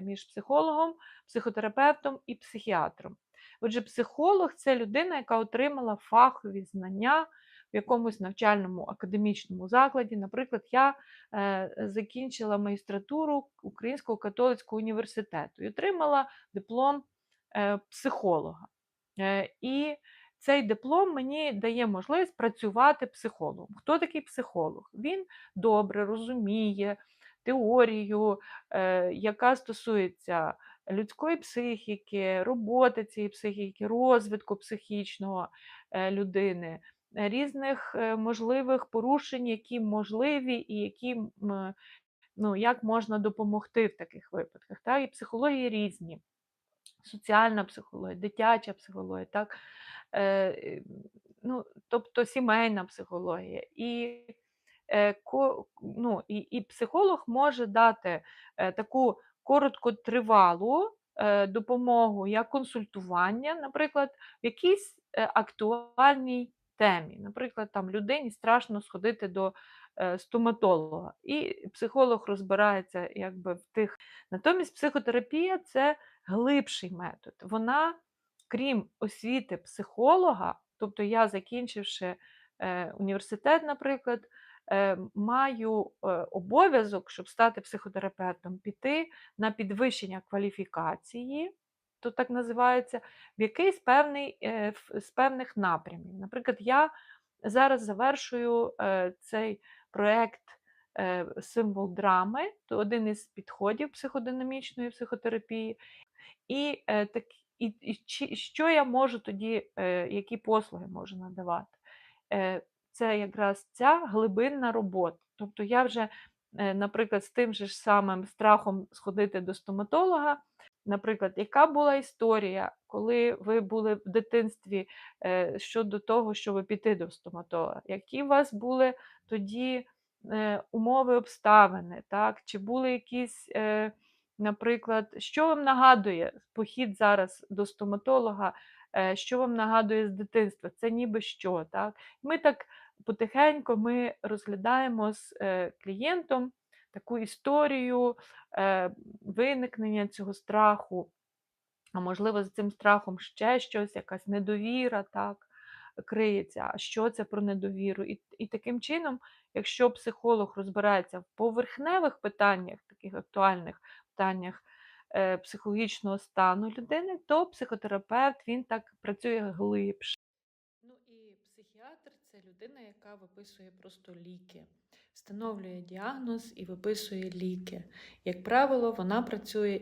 між психологом, психотерапевтом і психіатром. Отже, психолог це людина, яка отримала фахові знання в якомусь навчальному академічному закладі. Наприклад, я е, закінчила магістратуру Українського католицького університету і отримала диплом е, психолога. Е, і цей диплом мені дає можливість працювати психологом. Хто такий психолог? Він добре розуміє теорію, е, яка стосується людської психіки, роботи цієї психіки, розвитку психічного е, людини, е, різних можливих порушень, які можливі і які ну, як можна допомогти в таких випадках. Так? І психології різні. Соціальна психологія, дитяча психологія, так? Е, ну, тобто сімейна психологія. І, ну, і, і психолог може дати е, таку короткотривалу е, допомогу як консультування, наприклад, в якійсь е, актуальній темі. Наприклад, там людині страшно сходити до е, стоматолога, і психолог розбирається якби в тих. Натомість психотерапія це глибший метод. Вона, крім освіти психолога, тобто я, закінчивши е, університет, наприклад, е, маю е, обов'язок, щоб стати психотерапевтом, піти на підвищення кваліфікації, то так називається, в якийсь певний е, з певних напрямів. Наприклад, я зараз завершую е, цей проєкт е, символ драми, то один із підходів психодинамічної психотерапії. І, е, так, і, і що я можу тоді, е, які послуги можу надавати? Це якраз ця глибинна робота. Тобто я вже, е, наприклад, з тим же ж самим страхом сходити до стоматолога. Наприклад, яка була історія, коли ви були в дитинстві е, щодо того, щоб піти до стоматолога? Які у вас були тоді е, умови, обставини? Так? Чи були якісь, наприклад, що вам нагадує похід зараз до стоматолога? Що вам нагадує з дитинства? Це ніби що, так? Ми так потихеньку ми розглядаємо з е, клієнтом таку історію е, виникнення цього страху, а можливо, за цим страхом ще щось, якась недовіра, так, криється. А що це про недовіру? І, і таким чином, якщо психолог розбирається в поверхневих питаннях, таких актуальних питаннях е, психологічного стану людини, то психотерапевт він так працює глибше. Людина, яка виписує просто ліки, встановлює діагноз і виписує ліки. Як правило, вона працює